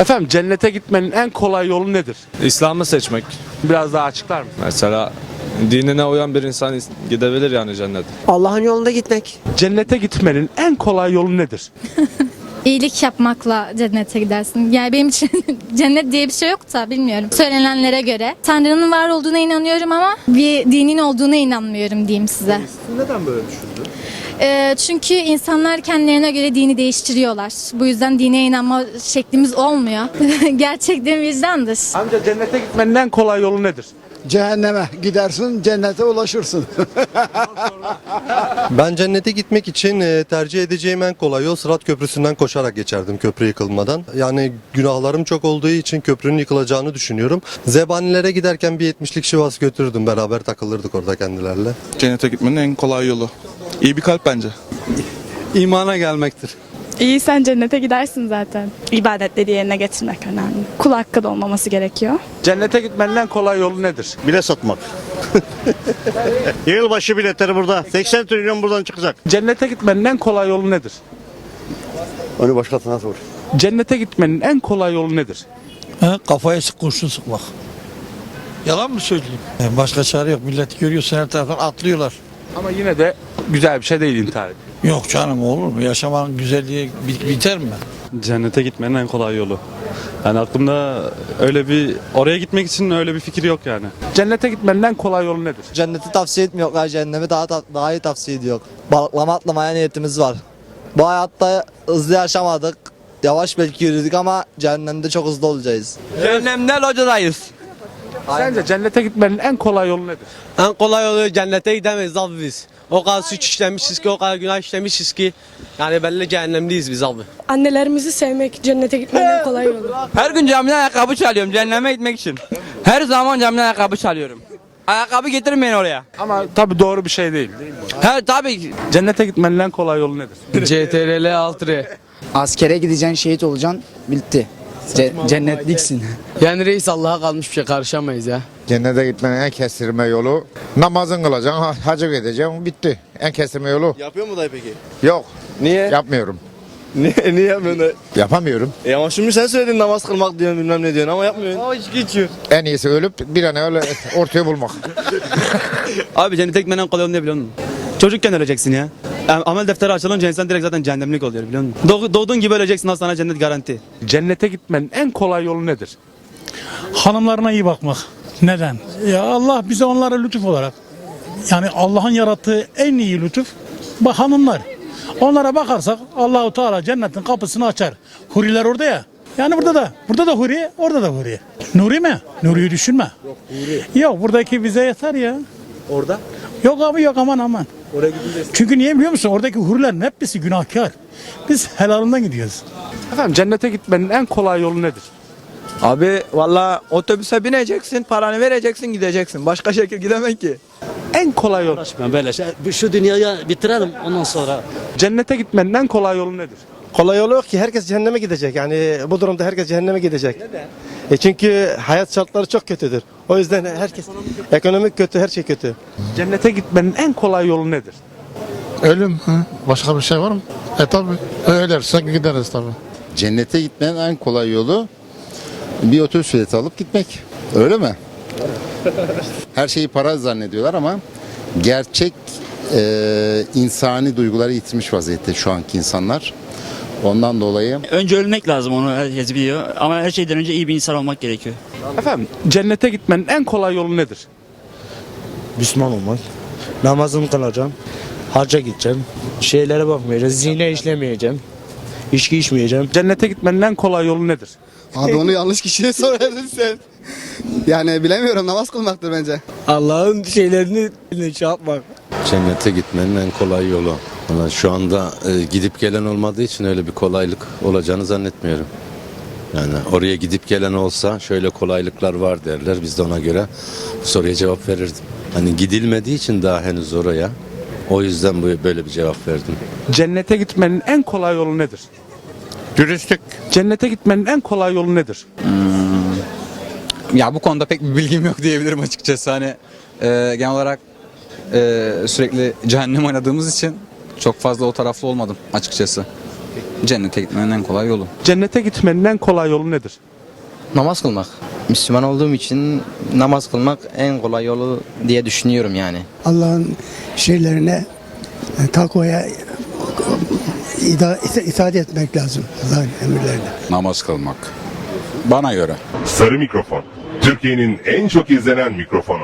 Efendim cennete gitmenin en kolay yolu nedir? İslam'ı seçmek. Biraz daha açıklar mı? Mesela dinine uyan bir insan gidebilir yani cennete. Allah'ın yolunda gitmek. Cennete gitmenin en kolay yolu nedir? İyilik yapmakla cennete gidersin. Yani benim için cennet diye bir şey yok da bilmiyorum. Söylenenlere göre. Tanrı'nın var olduğuna inanıyorum ama bir dinin olduğuna inanmıyorum diyeyim size. Neden böyle düşündün? Ee, çünkü insanlar kendilerine göre dini değiştiriyorlar. Bu yüzden dine inanma şeklimiz olmuyor. Gerçekten vicdandır. Amca cennete gitmenin en kolay yolu nedir? Cehenneme gidersin, cennete ulaşırsın. Ben cennete gitmek için e, tercih edeceğim en kolay yol Sırat Köprüsü'nden koşarak geçerdim köprü yıkılmadan. Yani günahlarım çok olduğu için köprünün yıkılacağını düşünüyorum. Zebanilere giderken bir 70'lik şivas götürürdüm. Beraber takılırdık orada kendilerle. Cennete gitmenin en kolay yolu. İyi bir kalp bence. İmana gelmektir. İyiysen cennete gidersin zaten. İbadetleri yerine getirmek önemli. Kul hakkı da olmaması gerekiyor. Cennete gitmenin en kolay yolu nedir? Bilet satmak. Yılbaşı biletleri burada. 80 trilyon buradan çıkacak. Cennete gitmenin en kolay yolu nedir? Onu başkasına sor. Cennete gitmenin en kolay yolu nedir? Ha, kafaya sık kurşun sıkmak. Yalan mı söyleyeyim? Başka çare yok. Millet görüyorsun her taraftan atlıyorlar. Ama yine de güzel bir şey değil intihar etmek. Yok canım olur mu? Yaşamanın güzelliği bit- biter mi? Cennete gitmenin en kolay yolu. Yani aklımda öyle bir oraya gitmek için öyle bir fikir yok yani. Cennete gitmenin en kolay yolu nedir? Cenneti tavsiye etmiyorlar. Cehennemi daha daha iyi tavsiye ediyor. Balıklama atlamaya niyetimiz var. Bu hayatta hızlı yaşamadık. Yavaş belki yürüdük ama cehennemde çok hızlı olacağız. Cehennemden hocadayız. Sence cennete gitmenin en kolay yolu nedir? En kolay yolu cennete gidemeyiz abi biz. O kadar suç işlemişiz ki, o kadar günah işlemişiz ki. Yani belli cehennemliyiz biz abi. Annelerimizi sevmek cennete gitmenin en kolay yolu. Her gün camiden ayakkabı çalıyorum cehenneme gitmek için. Her zaman camiden ayakkabı çalıyorum. Ayakkabı getirmeyin oraya. Ama tabii doğru bir şey değil. değil mi? Her tabii. Cennete gitmenin en kolay yolu nedir? CTRL 6 Askere gideceksin şehit olacaksın bitti. Ce- cennetliksin. Yani reis Allah'a kalmış bir şey karışamayız ya. Cennete gitmenin en kestirme yolu namazın kılacaksın, ha- hacı edeceksin, bitti. En kestirme yolu. Yapıyor mu dayı peki? Yok, Niye? yapmıyorum. niye, niye yapmıyorsun dayı? Yapamıyorum. E ama şimdi sen söyledin namaz kılmak diyorsun bilmem ne diyorsun ama yapmıyorsun. Ama hiç geçiyor. En iyisi ölüp bir an öyle ortaya bulmak. Abi cennete gitmenin en kolay yolu ne biliyor musun? Çocukken öleceksin ya. Amel defteri açılınca insan direkt zaten cehennemlik oluyor biliyor musun? Doğ- doğduğun gibi öleceksin sana cennet garanti. Cennete gitmenin en kolay yolu nedir? Hanımlarına iyi bakmak. Neden? Ya Allah bize onlara lütuf olarak. Yani Allah'ın yarattığı en iyi lütuf bu hanımlar. Onlara bakarsak Allahu Teala cennetin kapısını açar. Huriler orada ya. Yani burada da. Burada da huri, orada da huri. Nuri mi? Nuri'yi düşünme. Yok huri. Yok buradaki bize yeter ya. Orada? Yok abi yok aman aman. Oraya gidince Çünkü niye biliyor musun? Oradaki hurilerin hepsi günahkar. Biz helalından gidiyoruz. Efendim cennete gitmenin en kolay yolu nedir? Abi valla otobüse bineceksin, paranı vereceksin, gideceksin. Başka şekil gidemek ki. En kolay yol. Ben böyle şey, şu dünyayı bitirelim ondan sonra. Cennete gitmenin en kolay yolu nedir? Kolay yolu yok ki herkes cehenneme gidecek. Yani bu durumda herkes cehenneme gidecek. Neden? E çünkü hayat şartları çok kötüdür. O yüzden herkes ekonomik kötü, her şey kötü. Cennete gitmenin en kolay yolu nedir? Ölüm, başka bir şey var mı? E tabi, ölersek gideriz tabi. Cennete gitmenin en kolay yolu bir otobüs bileti alıp gitmek. Öyle mi? Her şeyi para zannediyorlar ama gerçek e, insani duyguları yitirmiş vaziyette şu anki insanlar. Ondan dolayı Önce ölmek lazım onu herkes biliyor. Ama her şeyden önce iyi bir insan olmak gerekiyor. Efendim cennete gitmenin en kolay yolu nedir? Müslüman olmak. Namazımı kılacağım. Hacca gideceğim. Şeylere bakmayacağım. Zine işlemeyeceğim. İçki içmeyeceğim. Cennete gitmenin en kolay yolu nedir? Abi onu yanlış kişiye sorardın sen. Yani bilemiyorum namaz kılmaktır bence. Allah'ın şeylerini şey yapmak. Cennete gitmenin en kolay yolu. Ama şu anda e, gidip gelen olmadığı için öyle bir kolaylık olacağını zannetmiyorum. Yani oraya gidip gelen olsa şöyle kolaylıklar var derler. Biz de ona göre bu soruya cevap verirdim. Hani gidilmediği için daha henüz oraya. O yüzden bu böyle bir cevap verdim. Cennete gitmenin en kolay yolu nedir? Dürüstlük. Cennete gitmenin en kolay yolu nedir? Ya bu konuda pek bir bilgim yok diyebilirim açıkçası. Hani e, genel olarak e, sürekli cehennem oynadığımız için çok fazla o taraflı olmadım açıkçası. Cennete gitmenin en kolay yolu. Cennete gitmenin en kolay yolu nedir? Namaz kılmak. Müslüman olduğum için namaz kılmak en kolay yolu diye düşünüyorum yani. Allah'ın şeylerine takvaya itaat etmek lazım. Allah'ın emirlerine. Namaz kılmak. Bana göre. Sarı Mikrofon. Türkiye'nin en çok izlenen mikrofonu.